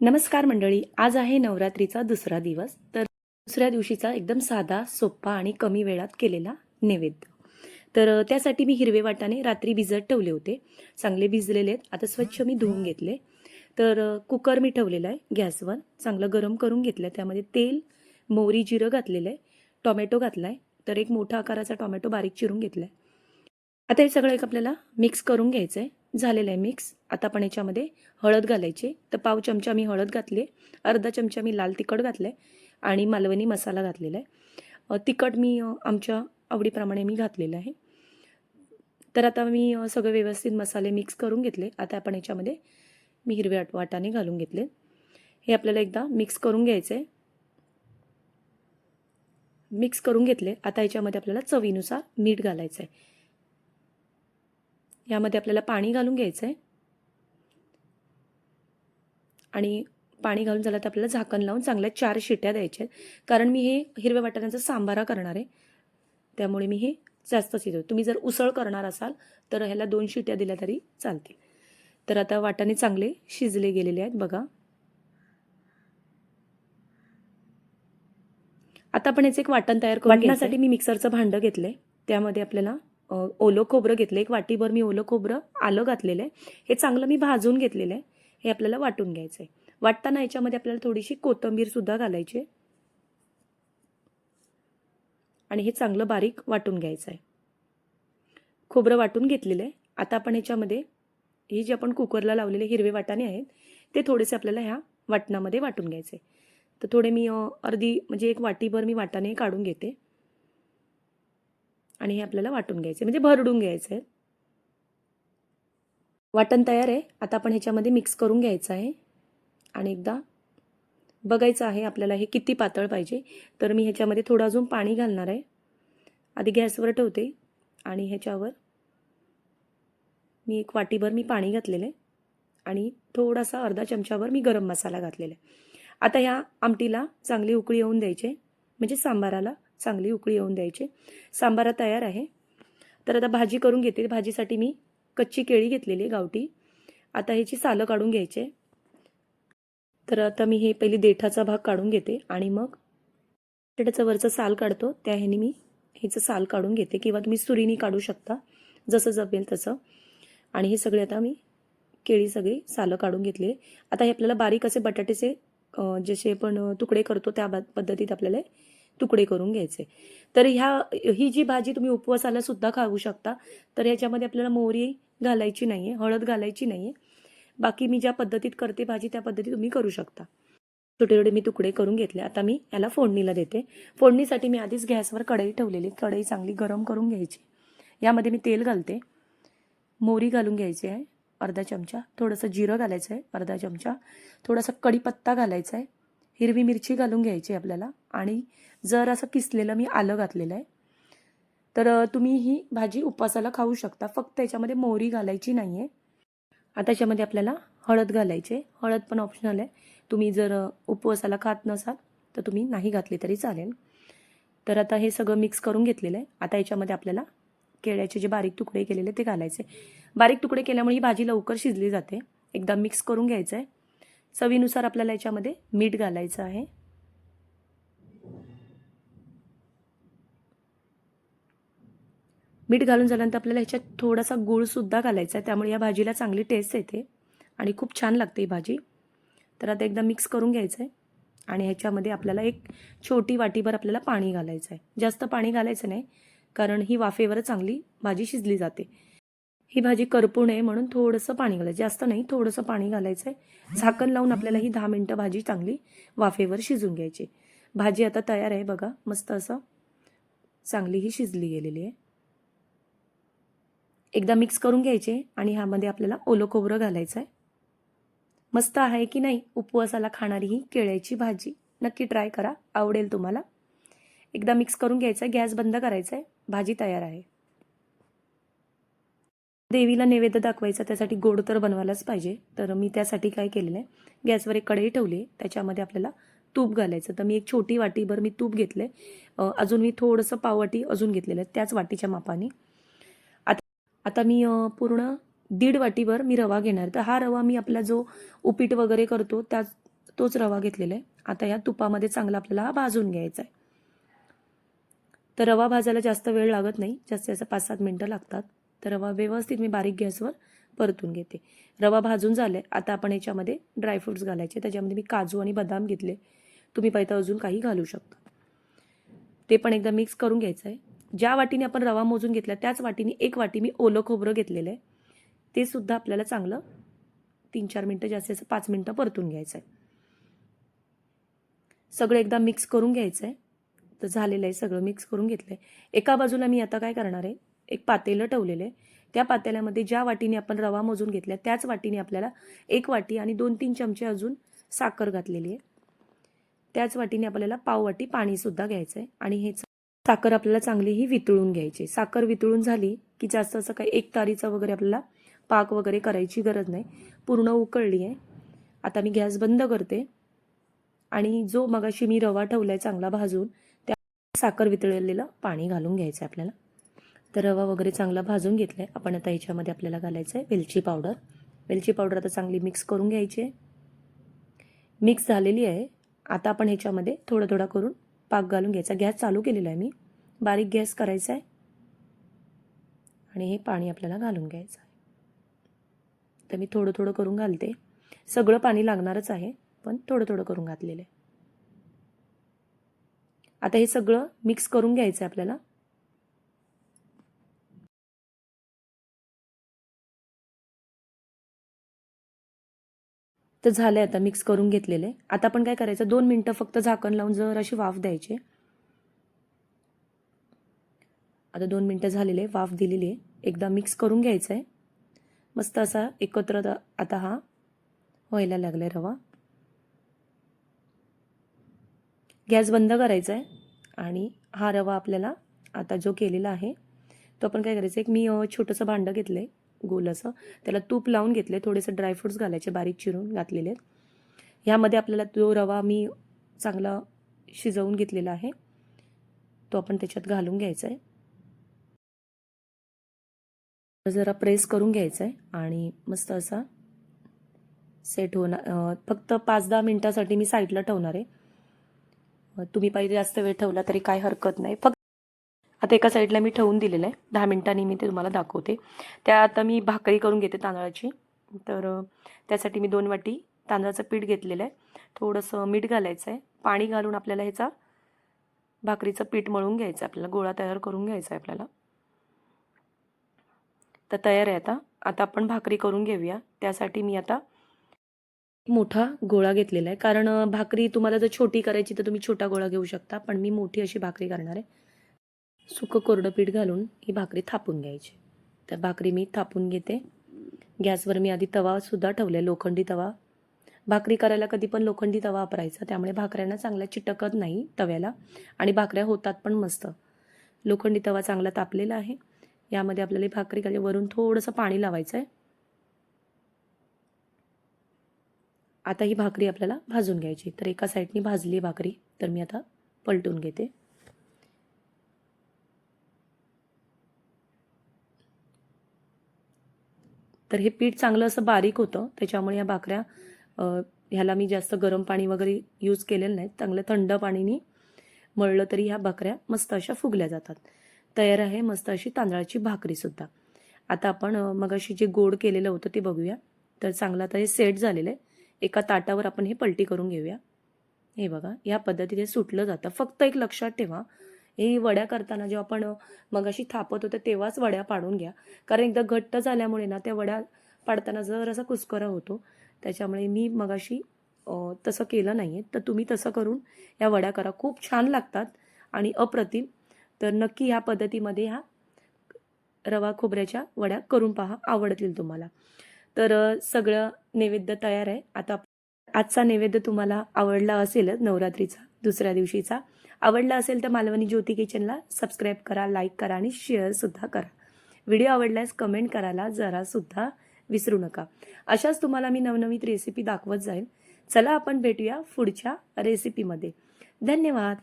नमस्कार मंडळी आज आहे नवरात्रीचा दुसरा दिवस. तर दुसऱ्या दिवशीचा एकदम साधा सोप्पा आणि कमी वेळात केलेला नैवेद्य. तर त्यासाठी मी हिरवे वाटाने रात्री भिजत ठेवले होते. चांगले भिजलेले आहेत. आता स्वच्छ मी धुवून घेतले. तर कुकर मी ठेवलेला आहे गॅसवर. चांगलं गरम करून घेतलं आहे त्यामध्ये तेल मोहरी जिरं घातलेलं आहे. टोमॅटो घातला आहे तर एक मोठा आकाराचा टोमॅटो बारीक चिरून घेतला आहे आता हे सगळं एक आपल्याला मिक्स करून घ्यायचं आहे झालेलं आहे मिक्स आता आपण याच्यामध्ये हळद घालायची तर पाव चमचा मी हळद घातली अर्धा चमचा मी लाल तिखट घातलं आहे आणि मालवणी मसाला घातलेला आहे. तिखट मी आमच्या आवडीप्रमाणे मी घातलेलं आहे. तर आता मी सगळं सगळे व्यवस्थित मसाले मिक्स करून घेतले. आता आपण याच्यामध्ये मी हिरवे वाटाने वाटाणे घालून घेतले. हे आपल्याला एकदा मिक्स करून घ्यायचं आहे मिक्स करून घेतले. आता याच्यामध्ये आपल्याला चवीनुसार मीठ घालायचं आहे यामध्ये आपल्याला पाणी घालून घ्यायचं आहे आणि पाणी घालून झालं तर आपल्याला झाकण लावून चांगल्या चार शिट्या द्यायच्या आहेत. कारण मी हे हिरव्या वाटाण्याचा सांबारा करणार आहे. त्यामुळे मी हे जास्त शिजवतो तुम्ही जर उसळ करणार असाल तर ह्याला दोन शिट्या दिल्या तरी चालतील. तर आता वाटाणे चांगले शिजले गेलेले आहेत बघा. आता आपण याचं एक वाटण तयार करून वाटण्यासाठी मी मिक्सरचं भांडं घेतलंय. त्यामध्ये आपल्याला ओलं खोबरं घेतलं. एक वाटीभर मी ओलं खोबरं आलं घातलेलं आहे. हे चांगलं मी भाजून घेतलेलं आहे. हे आपल्याला वाटून घ्यायचं आहे वाटताना याच्यामध्ये आपल्याला थोडीशी कोथंबीरसुद्धा घालायची आहे. आणि हे चांगलं बारीक वाटून घ्यायचं आहे खोबरं वाटून घेतलेलं आहे. आता आपण याच्यामध्ये हे जे आपण कुकरला लावलेले हिरवे वाटाणे आहेत ते थोडेसे आपल्याला ह्या वाटणामध्ये वाटून घ्यायचे तर थोडे मी अर्धी म्हणजे एक वाटीभर मी वाटाणे काढून घेते. आणि हे आपल्याला वाटून घ्यायचे म्हणजे भरडून घ्यायचं आहे वाटण तयार आहे. आता आपण ह्याच्यामध्ये मिक्स करून घ्यायचं आहे. आणि एकदा बघायचं आहे आपल्याला हे किती पातळ पाहिजे. तर मी ह्याच्यामध्ये थोडं अजून पाणी घालणार आहे. आधी गॅसवर ठेवते. आणि ह्याच्यावर मी एक वाटीभर मी पाणी घातलेलं आहे. आणि थोडासा अर्धा चमचाभर मी गरम मसाला घातलेला आहे. आता ह्या आमटीला चांगली उकळी येऊन द्यायची म्हणजे सांबाराला चांगली उकळी येऊन द्यायची. सांबारा तयार आहे. तर आता भाजी करून घेते. भाजीसाठी मी कच्ची केळी घेतलेली आहे गावठी. आता ह्याची सालं काढून घ्यायचे. तर आता मी हे पहिली देठाचा भाग काढून घेते आणि मग त्याचं वरचं साल काढतो. त्या ह्याने मी ह्याचं साल काढून घेते किंवा तुम्ही सुरीनी काढू शकता. जसं जमेल तसं. आणि हे सगळे आता मी केळी सगळी सालं काढून घेतले आता हे आपल्याला बारीक असे बटाटेचे जसे आपण तुकडे करतो त्या पद्धतीत आपल्याला तुकडे करून घ्यायचे. तर ह्या ही जी भाजी तुम्ही उपवासाला सुद्धा खाऊ शकता तर याच्यामध्ये आपल्याला मोहरी घालायची नाही आहे हळद घालायची नाही आहे बाकी मी ज्या पद्धतीत करते भाजी त्या पद्धतीत तुम्ही करू शकता. छोटे छोटे मी तुकडे करून घेतले. आता मी याला फोडणीला देते. फोडणीसाठी मी आधीच गॅसवर कढई ठेवलेली कढई चांगली गरम करून घ्यायची. यामध्ये मी तेल घालते. मोहरी घालून घ्यायची आहे. अर्धा चमचा. थोडंसं जिरं घालायचं आहे. अर्धा चमचा. थोडासा कढीपत्ता घालायचा आहे. हिरवी मिरची घालून घ्यायची आहे आपल्याला. आणि जर असं किसलेलं मी आलं घातलेलं आहे तर तुम्ही ही भाजी उपवासाला खाऊ शकता. फक्त याच्यामध्ये मोहरी घालायची नाही आहे आता याच्यामध्ये आपल्याला हळद घालायची हळद पण ऑप्शनल आहे. तुम्ही जर उपवासाला खात नसाल तर तुम्ही नाही घातली तरी चालेल. तर आता हे सगळं मिक्स करून घेतलेलं आहे. आता याच्यामध्ये आपल्याला केळ्याचे जे बारीक तुकडे केलेले ते घालायचे बारीक तुकडे केल्यामुळे ही भाजी लवकर शिजली जाते. एकदा मिक्स करून घ्यायचं आहे. चवीनुसार आपल्याला याच्यामध्ये मीठ घालायचं आहे. मीठ घालून झाल्यानंतर आपल्याला ह्याच्यात थोडासा गूळसुद्धा घालायचा आहे. त्यामुळे या भाजीला चांगली टेस्ट येते आणि खूप छान लागते ही भाजी. तर आता एकदा मिक्स करून घ्यायचं आहे आणि ह्याच्यामध्ये आपल्याला एक छोटी वाटीभर आपल्याला पाणी घालायचं आहे जास्त पाणी घालायचं नाही कारण ही वाफेवर चांगली भाजी शिजली जाते. ही भाजी करपू नये म्हणून थोडंसं पाणी घालायचं. जास्त नाही थोडंसं पाणी घालायचं आहे झाकण लावून आपल्याला ही दहा मिनटं भाजी चांगली वाफेवर शिजून घ्यायची. भाजी आता तयार आहे बघा मस्त असं चांगली ही शिजली गेलेली आहे. एकदा मिक्स करून घ्यायचे आणि ह्यामध्ये आपल्याला ओलं खोबरं घालायचं आहे मस्त आहे की नाही उपवासाला खाणारी ही केळ्याची भाजी. नक्की ट्राय करा आवडेल तुम्हाला. एकदा मिक्स करून घ्यायचं आहे गॅस बंद करायचा आहे भाजी तयार आहे. देवीला नैवेद्य दाखवायचा त्यासाठी गोड तर बनवायलाच पाहिजे. तर मी त्यासाठी काय केलेलं आहे? गॅसवर एक कढई ठेवली त्याच्यामध्ये आपल्याला तूप घालायचं. तर मी एक छोटी वाटीभर मी तूप घेतलं आहे अजून मी थोडंसं पाववाटी अजून घेतलेलं आहे त्याच वाटीच्या मापाने. आता आता मी पूर्ण दीड वाटीभर मी रवा घेणार तर हा रवा मी आपला जो उपीट वगैरे करतो त्या तोच रवा घेतलेला आहे. आता या तुपामध्ये चांगला आपल्याला हा भाजून घ्यायचा आहे. तर रवा भाजायला जास्त वेळ लागत नाही. जास्तीत जास्त पाच सात मिनटं लागतात. तर रवा व्यवस्थित मी बारीक गॅसवर परतून घेते. रवा भाजून झाले आता आपण याच्यामध्ये ड्रायफ्रुट्स घालायचे. त्याच्यामध्ये मी काजू आणि बदाम घेतले. तुम्ही पाहिजे अजून काही घालू शकता. ते पण एकदा मिक्स करून घ्यायचं आहे ज्या वाटीने आपण रवा मोजून घेतला त्याच वाटीने एक वाटी मी ओलं खोबरं घेतलेलं आहे. ते सुद्धा आपल्याला चांगलं तीन चार मिनटं जास्तीत जास्त पाच मिनटं परतून घ्यायचं आहे सगळं एकदा मिक्स करून घ्यायचं आहे तर झालेलं आहे. सगळं मिक्स करून घेतलं आहे एका बाजूला मी आता काय करणार आहे? एक पातेलं ठेवलेलं आहे. त्या पातेल्यामध्ये ज्या वाटीने आपण रवा मोजून घेतल्या त्याच वाटीने आपल्याला एक वाटी आणि दोन तीन चमचे अजून साखर घातलेली आहे. त्याच वाटीने आपल्याला पाव वाटी पाणीसुद्धा घ्यायचं आहे आणि हे साखर आपल्याला चांगली ही वितळून घ्यायची. साखर वितळून झाली की जास्त असं काही एक तारीचा वगैरे आपल्याला पाक वगैरे करायची गरज नाही. पूर्ण उकळली आहे. आता मी गॅस बंद करते. आणि जो मगाशी मी रवा ठेवला आहे चांगला भाजून त्या साखर वितळलेलं पाणी घालून घ्यायचं आहे आपल्याला. तर रवा वगैरे चांगला भाजून घेतला आहे आपण आता ह्याच्यामध्ये आपल्याला घालायचं आहे वेलची पावडर. वेलची पावडर आता चांगली मिक्स करून घ्यायची आहे. मिक्स झालेली आहे. आता आपण ह्याच्यामध्ये थोडं थोडा करून पाक घालून घ्यायचा. गॅस चालू केलेला आहे मी. बारीक गॅस करायचा आहे. आणि हे पाणी आपल्याला घालून घ्यायचं आहे. तर मी थोडं थोडं करून घालते. सगळं पाणी लागणारच आहे पण थोडं थोडं करून घातलेलं आहे. आता हे सगळं मिक्स करून घ्यायचं आहे आपल्याला. तर झालं आता मिक्स करून घेतलेलं. आहे आता आपण काय करायचं? दोन मिनटं फक्त झाकण लावून जर अशी वाफ द्यायची. आता दोन मिनटं झालेले वाफ दिलेली आहे. एकदा मिक्स करून घ्यायचं आहे मस्त असा एकत्र आता हा व्हायला लागला आहे रवा. गॅस बंद करायचा आहे आणि हा रवा आपल्याला आता जो केलेला आहे तो आपण काय करायचं? एक मी छोटंसं भांडं घेतलं आहे गोल असं. त्याला तूप लावून घेतले थोडेसे ड्रायफ्रुट्स घालायचे बारीक चिरून घातलेले आहेत. ह्यामध्ये आपल्याला तो रवा मी चांगला शिजवून घेतलेला आहे. तो आपण त्याच्यात घालून घ्यायचा आहे जरा प्रेस करून घ्यायचा आहे आणि मस्त असा सेट होणार फक्त पाच दहा मिनटासाठी मी साईडला ठेवणार आहे. तुम्ही पाहिजे जास्त वेळ ठेवला तरी काय हरकत नाही. फक्त आता एका साईडला मी ठेवून दिलेलं आहे. दहा मिनटांनी मी ते तुम्हाला दाखवते. त्या आता मी भाकरी करून घेते तांदळाची. तर त्यासाठी मी दोन वाटी तांदळाचं पीठ घेतलेलं आहे. थोडंसं मीठ घालायचं आहे पाणी घालून आपल्याला ह्याचा भाकरीचं पीठ मळून घ्यायचं आहे आपल्याला गोळा तयार करून घ्यायचा आहे आपल्याला. तर तयार आहे आता. आता आपण भाकरी करून घेऊया. त्यासाठी मी आता मोठा गोळा घेतलेला आहे. कारण भाकरी तुम्हाला जर छोटी करायची तर तुम्ही छोटा गोळा घेऊ शकता. पण मी मोठी अशी भाकरी करणार आहे. सुकं कोरडं पीठ घालून ही भाकरी थापून घ्यायची. तर भाकरी मी थापून घेते. गॅसवर मी आधी तवासुद्धा ठेवला लोखंडी तवा. भाकरी करायला कधी पण लोखंडी तवा वापरायचा त्यामुळे भाकऱ्यांना चांगल्या चिटकत नाही तव्याला आणि भाकऱ्या होतात पण मस्त. लोखंडी तवा चांगला तापलेला आहे. यामध्ये आपल्याला भाकरी करायची वरून थोडंसं पाणी लावायचं आहे आता ही भाकरी आपल्याला भाजून घ्यायची. तर एका साईडनी भाजली भाकरी तर मी आता पलटून घेते. तर हे पीठ चांगलं असं बारीक होतं त्याच्यामुळे या भाकऱ्या ह्याला मी जास्त गरम पाणी वगैरे यूज केलेलं नाही. चांगलं थंड पाणीनी मळलं तरी ह्या भाकऱ्या मस्त अशा फुगल्या जातात. तयार आहे मस्त अशी तांदळाची भाकरीसुद्धा आता आपण मग अशी जे गोड केलेलं होतं ते बघूया. तर चांगलं आता हे सेट झालेलं आहे. एका ताटावर आपण हे पलटी करून घेऊया. हे बघा या पद्धतीने सुटलं जातं. फक्त एक लक्षात ठेवा हे वड्या करताना जेव्हा आपण मग अशी थापत होतं तेव्हाच वड्या पाडून घ्या. कारण एकदा घट्ट झाल्यामुळे ना त्या वड्या पाडताना जर असा कुस्करा होतो. त्याच्यामुळे मी मगाशी तसं केलं नाही आहे तर तुम्ही तसं करून या वड्या करा. खूप छान लागतात आणि अप्रतिम. तर नक्की ह्या पद्धतीमध्ये ह्या रवा खोबऱ्याच्या वड्या करून पहा. आवडतील तुम्हाला. तर सगळं नैवेद्य तयार आहे. आता आजचा नैवेद्य तुम्हाला आवडला असेलच नवरात्रीचा. दुसऱ्या दिवशीचा. आवडला असेल तर मालवणी ज्योती किचनला सबस्क्राईब करा लाईक करा आणि शेअरसुद्धा करा. व्हिडिओ आवडल्यास कमेंट करायला जरासुद्धा विसरू नका. अशाच तुम्हाला मी नवनवीन रेसिपी दाखवत जाईल चला आपण भेटूया पुढच्या रेसिपीमध्ये धन्यवाद.